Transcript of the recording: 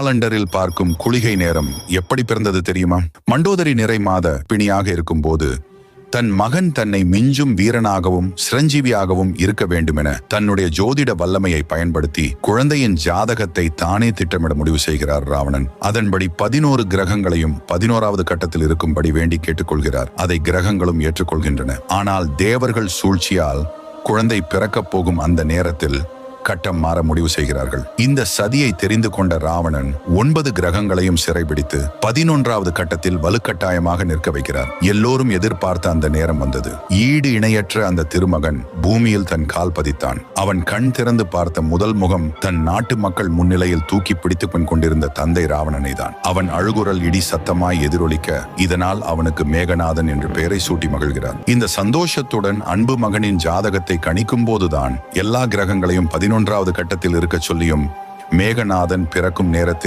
காலண்டரில் பார்க்கும் குளிகை நேரம் எப்படி பிறந்தது தெரியுமா? மண்டோதரி நிறை மாத பிணியாக இருக்கும்போது தன் மகன் தன்னை மிஞ்சும் வீரனாகவும் சிரஞ்சீவியாகவும் இருக்க வேண்டுமென தன்னுடைய ஜோதிட வல்லமையை பயன்படுத்தி குழந்தையின் ஜாதகத்தை தானே திட்டமிட முடிவு செய்கிறார் ராவணன். அதன்படி பதினோரு கிரகங்களையும் பதினோராவது கட்டத்தில் இருக்கும்படி வேண்டி கேட்டுக்கொள்கிறார். அதை கிரகங்களும் ஏற்றுக்கொள்கின்றன. ஆனால் தேவர்கள் சூழ்ச்சியால் குழந்தை பிறக்கப் போகும் அந்த நேரத்தில் கட்டம் மாற முடிவு செய்கிறார்கள். இந்த சதியை தெரிந்து கொண்ட ராவணன் ஒன்பது கிரகங்களையும் சிறைபிடித்து பதினொன்றாவது கட்டத்தில் வலுக்கட்டாயமாக நிற்க வைக்கிறார். எல்லோரும் எதிர்பார்த்த அந்த நேரம் வந்தது. ஈடு இணையற்ற அந்த திருமகன் பூமியில் தன் கால் பதித்தான். அவன் கண் திறந்து பார்த்த முதல் முகம் தன் நாட்டு மக்கள் முன்னிலையில் தூக்கி பிடித்துக் கொண்டிருந்த தந்தை ராவணனை தான் அவன் அழுகுரல் இடி சத்தமாய் எதிரொலிக்க இதனால் அவனுக்கு மேகநாதன் என்று பெயரை சூட்டி மகிழ்கிறார் இந்த சந்தோஷத்துடன் அன்பு மகனின் ஜாதகத்தை கணிக்கும் போதுதான் எல்லா கிரகங்களையும் பதினொன்று பதினொன்றாவது கட்டத்தில் இருக்கச் சொல்லியும் மேகநாதன் பிறக்கும் நேரத்தில்